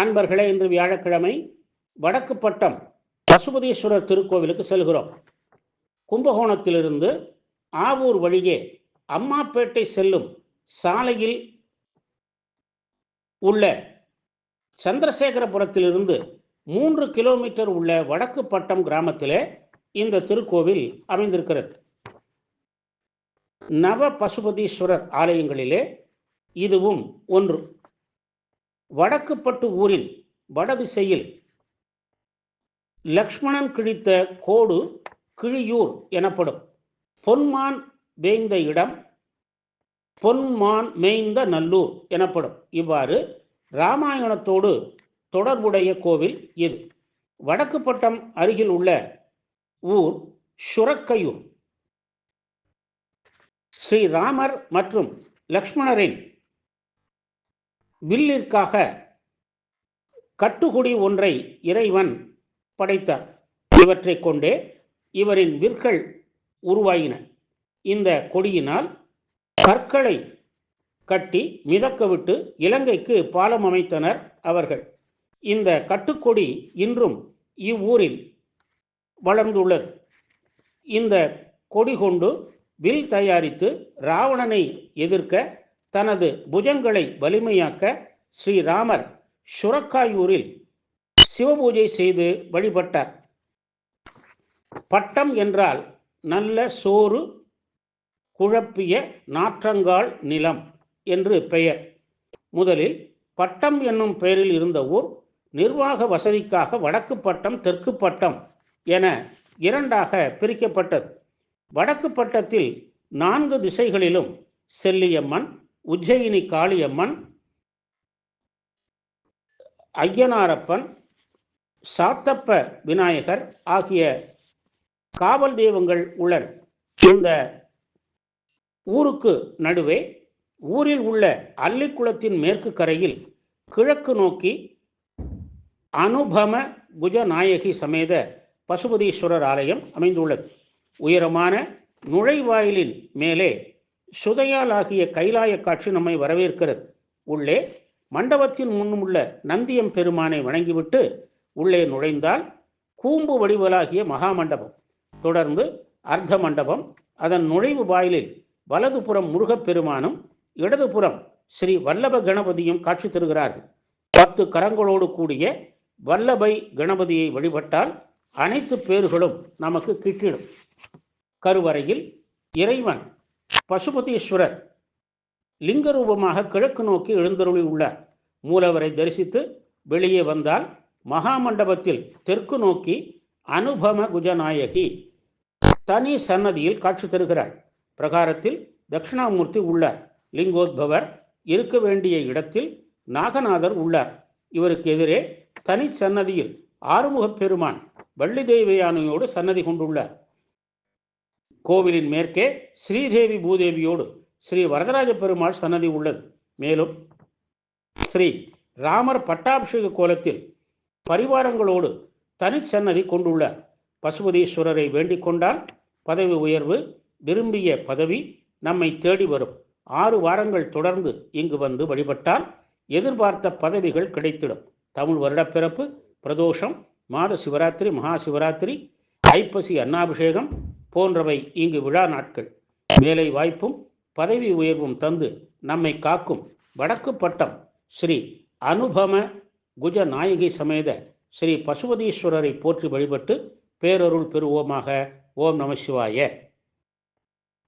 அன்பர்களே இன்று வியாழக்கிழமை வடக்கு பட்டம் பசுபதீஸ்வரர் திருக்கோவிலுக்கு செல்கிறோம். கும்பகோணத்திலிருந்து ஆவூர் வழியே அம்மாப்பேட்டை செல்லும் சாலையில் உள்ள சந்திரசேகரபுரத்திலிருந்து மூன்று கிலோமீட்டர் உள்ள வடக்கு பட்டம் கிராமத்திலே இந்த திருக்கோவில் அமைந்திருக்கிறது. நவ பசுபதீஸ்வரர் ஆலயங்களிலே இதுவும் ஒன்று. வடக்குப்பட்டு ஊரின் வடதிசையில் லக்ஷ்மணன் கிழித்த கோடு கிழியூர் எனப்படும். பொன்மான் வேய்ந்த இடம் பொன்மான் மேய்ந்த நல்லூர் எனப்படும். இவ்வாறு இராமாயணத்தோடு தொடர்புடைய கோவில் இது. வடக்கு பட்டம் அருகில் உள்ள ஊர் சுரக்கையூர். ஸ்ரீராமர் மற்றும் லக்ஷ்மணரின் வில்லிற்காக கட்டுக்குடி ஒன்றை இறைவன் படைத்தார். இவற்றை கொண்டே இவரின் விற்கள் உருவாகின இந்த கொடியினால் கற்களை கட்டி மிதக்க விட்டு இலங்கைக்கு பாலம் அமைத்தனர் அவர்கள். இந்த கட்டுக்கொடி இன்றும் இவ்வூரில் வளர்ந்துள்ளது. இந்த கொடி கொண்டு வில் தயாரித்து ராவணனை எதிர்க்க தனது புஜங்களை வலிமையாக்க ஸ்ரீராமர் சுரக்காயூரில் சிவபூஜை செய்து வழிபட்டார். பட்டம் என்றால் நல்ல சோறு குழப்பிய நாற்றங்கால் நிலம் என்று பெயர். முதலில் பட்டம் என்னும் பெயரில் இருந்த ஊர் நிர்வாக வசதிக்காக வடக்கு பட்டம் தெற்கு பட்டம் என இரண்டாக பிரிக்கப்பட்டது. வடக்கு பட்டத்தில் நான்கு திசைகளிலும் செல்லியம்மன் உஜ்ஜயினி காளியம்மன் ஐயனாரப்பன் சாத்தப்ப விநாயகர் ஆகிய காவல் தெய்வங்கள் உள்ளன. இந்த ஊருக்கு நடுவே ஊரில் உள்ள அல்லிக்குளத்தின் மேற்கு கரையில் கிழக்கு நோக்கி அனுபம குஜநாயகி சமேத பசுபதீஸ்வரர் ஆலயம் அமைந்துள்ளது. உயரமான நுழைவாயிலின் மேலே சுதையால் ஆகிய கைலாய காட்சி நம்மை வரவேற்கிறது. உள்ளே மண்டபத்தின் முன்னும் உள்ள நந்தியம் பெருமானை வணங்கிவிட்டு உள்ளே நுழைந்தால் கூம்பு வடிவலாகிய மகாமண்டபம். தொடர்ந்து அர்த்த மண்டபம் அதன் நுழைவு வாயிலில் வலதுபுறம் முருகப்பெருமானும் இடதுபுறம் ஸ்ரீ வல்லப கணபதியும் காட்சி தருகிறார்கள். பத்து கரங்களோடு கூடிய வல்லபை கணபதியை வழிபட்டால் அனைத்து பேர்களும் நமக்கு கிட்டிடும். கருவறையில் இறைவன் பசுபதீஸ்வரர் லிங்க ரூபமாக கிழக்கு நோக்கி எழுந்தருளி உள்ளார் மூலவரை தரிசித்து வெளியே வந்தால் மகாமண்டபத்தில் தெற்கு நோக்கி அனுபம குஜநாயகி தனி சன்னதியில் காட்சி தருகிறாள். பிரகாரத்தில் தட்சிணாமூர்த்தி உள்ளார் லிங்கோத்பவர் இருக்க வேண்டிய இடத்தில் நாகநாதர் உள்ளார். இவருக்கு எதிரே தனி சன்னதியில் ஆறுமுகப் பெருமான் வள்ளி தேவயானையோடு சன்னதி கொண்டுள்ளார். கோவிலின் மேற்கே ஸ்ரீதேவி பூதேவியோடு ஸ்ரீ வரதராஜ பெருமாள் சன்னதி உள்ளது. மேலும் ஸ்ரீ ராமர் பட்டாபிஷேக கோலத்தில் பரிவாரங்களோடு தனிச்சன்னதி கொண்டுள்ளார். பசுபதீஸ்வரரை வேண்டிக் கொண்டால் பதவி உயர்வு விரும்பிய பதவி நம்மை தேடி வரும். ஆறு வாரங்கள் தொடர்ந்து இங்கு வந்து வழிபட்டால் எதிர்பார்த்த பதவிகள் கிடைத்திடும். தமிழ் வருடப்பிறப்பு பிரதோஷம் மாத சிவராத்திரி மகா சிவராத்திரி ஐப்பசி அன்னாபிஷேகம் போன்றவை இங்கு விழா நாட்கள். வேலை வாய்ப்பும் பதவி உயர்வும் தந்து நம்மை காக்கும் வடக்கு பட்டம் ஸ்ரீ அனுபம குஜ நாயகி சமேத ஸ்ரீ பசுபதீஸ்வரரை போற்றி வழிபட்டு பேரருள் பெறுவோமாக. ஓம் நம சிவாய.